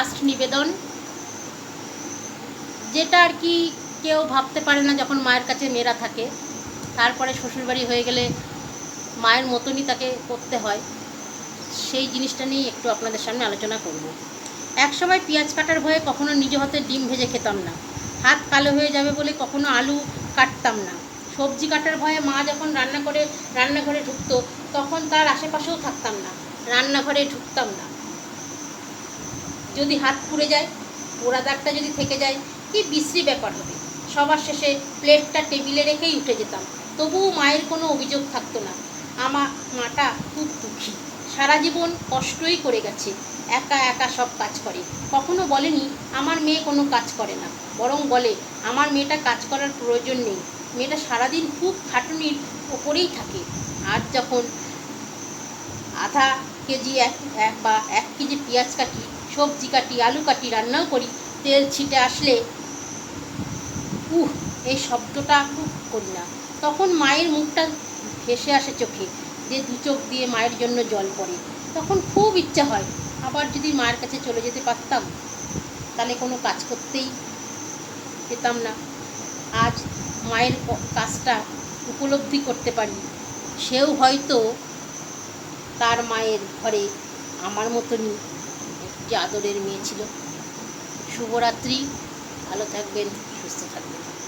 Last নিবেদন। যেটা আর কি কেউ ভাবতে পারে না যখন মায়ের কাছে মেয়েরা থাকে। তারপরে শ্বশুরবাড়ি হয়ে গেলে মায়ের মতনই তাকে করতে হয়। সেই জিনিসটা নিয়েই একটু আপনাদের সামনে আলোচনা করব। একসময় পেঁয়াজ কাটার ভয়ে কখনো নিজ হাতে ডিম ভেজে খেতাম না। হাত কালো হয়ে যাবে বলে কখনো আলু কাটতাম না। সবজি কাটার ভয়ে মা যখন রান্না করে, রান্নাঘরে ঢুকতো, তখন তার আশেপাশেও থাকতাম না। রান্নাঘরে ঢুকতাম না। যদি হাত পুড়ে যায় পোড়া দাগটা যদি থেকে যায়, কি বিশ্রী ব্যাপার হবে। সবার শেষে প্লেটটা টেবিলে রেখেই উঠে যেতাম। তবুও মায়ের কোনো অভিযোগ থাকতো না। আমার মাটা খুব দুঃখী। সারা জীবন কষ্টই করে গেছে। একা একা সব কাজ করে। কখনো বলেনি, আমার মেয়ে কোনো কাজ করে না। বরং বলে, আমার মেয়েটা কাজ করার প্রয়োজন নেই। মেয়েটা সারাদিন খুব খাটুনির ওপরেই থাকে। আর যখন আধা কেজি এক বা এক কেজি পেঁয়াজ কাটি সবজি কাটি, আলু কাটি রান্নাও করি, তেল ছিটে আসলে, উহ, এই শব্দটা খুব করি না। তখন মায়ের মুখটা ভেসে আসে চোখে, যে দু চোখ দিয়ে মায়ের জন্য জল পড়ে। তখন খুব ইচ্ছা হয়, আবার যদি মায়ের কাছে চলে যেতে পারতাম, তাহলে কোনো কাজ করতেই পেতাম না। আজ মায়ের কাজটা উপলব্ধি করতে পারি। সেও হয়তো তার মায়ের ঘরে আমার মতনই একটি আদরের মেয়ে ছিল। শুভরাত্রি ভালো থাকবেন সুস্থ থাকবেন।